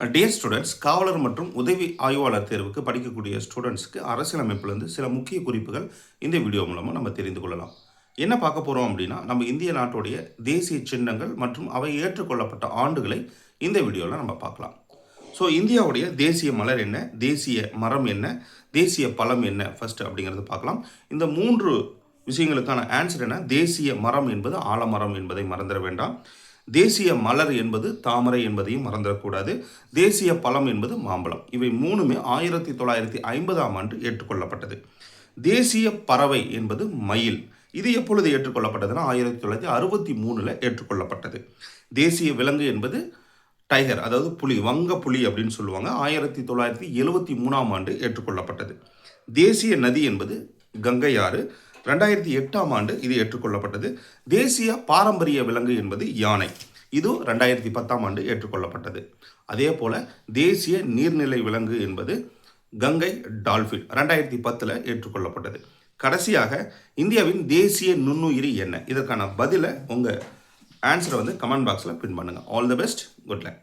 Dear students காவலர் மற்றும் உதவி ஆய்வாளர் தேர்வுக்கு படிக்கக்கூடிய ஸ்டூடெண்ட்ஸ்க்கு அரசியலமைப்புலேருந்து சில முக்கிய குறிப்புகள் இந்த வீடியோ மூலமாக நம்ம தெரிந்து கொள்ளலாம். என்ன பார்க்க போகிறோம் அப்படின்னா நம்ம இந்திய நாட்டுடைய தேசிய சின்னங்கள் மற்றும் அவை ஏற்றுக்கொள்ளப்பட்ட ஆண்டுகளை இந்த வீடியோவில் நம்ம பார்க்கலாம். ஸோ இந்தியாவுடைய தேசிய மலர் என்ன? தேசிய மரம் என்ன? தேசிய பழம் என்ன? ஃபர்ஸ்ட் அப்படிங்கிறத பார்க்கலாம். இந்த மூன்று விஷயங்களுக்கான ஆன்சர் என்ன? தேசிய மரம் என்பது ஆலமரம் என்பதை மறந்துட வேண்டாம். தேசிய மலர் என்பது தாமரை என்பதையும் மறந்துடக்கூடாது. தேசிய பழம் என்பது மாம்பழம். இவை மூணுமே ஆயிரத்தி தொள்ளாயிரத்தி ஐம்பதாம் ஆண்டு ஏற்றுக்கொள்ளப்பட்டது. தேசிய பறவை என்பது மயில். இது எப்பொழுது ஏற்றுக்கொள்ளப்பட்டதுன்னா ஆயிரத்தி தொள்ளாயிரத்தி அறுபத்தி மூணில் ஏற்றுக்கொள்ளப்பட்டது. தேசிய விலங்கு என்பது டைகர் அதாவது புலி வங்க புலி அப்படின்னு சொல்லுவாங்க. ஆயிரத்தி தொள்ளாயிரத்தி எழுவத்தி மூணாம் ஆண்டு ஏற்றுக்கொள்ளப்பட்டது. தேசிய நதி என்பது கங்கை ஆறு. ரெண்டாயிரத்தி எட்டாம் ஆண்டு இது ஏற்றுக்கொள்ளப்பட்டது. தேசிய பாரம்பரிய விலங்கு என்பது யானை. இது ரெண்டாயிரத்தி பத்தாம் ஆண்டு ஏற்றுக்கொள்ளப்பட்டது. அதே போல தேசிய நீர்நிலை விலங்கு என்பது கங்கை டால்ஃபின் ரெண்டாயிரத்தி பத்தில் ஏற்றுக்கொள்ளப்பட்டது. கடைசியாக இந்தியாவின் தேசிய நுண்ணுயிரி என்ன இதற்கான பதிலை உங்கள் ஆன்சரை வந்து கமெண்ட் பாக்ஸில் பின் பண்ணுங்கள் all the best good luck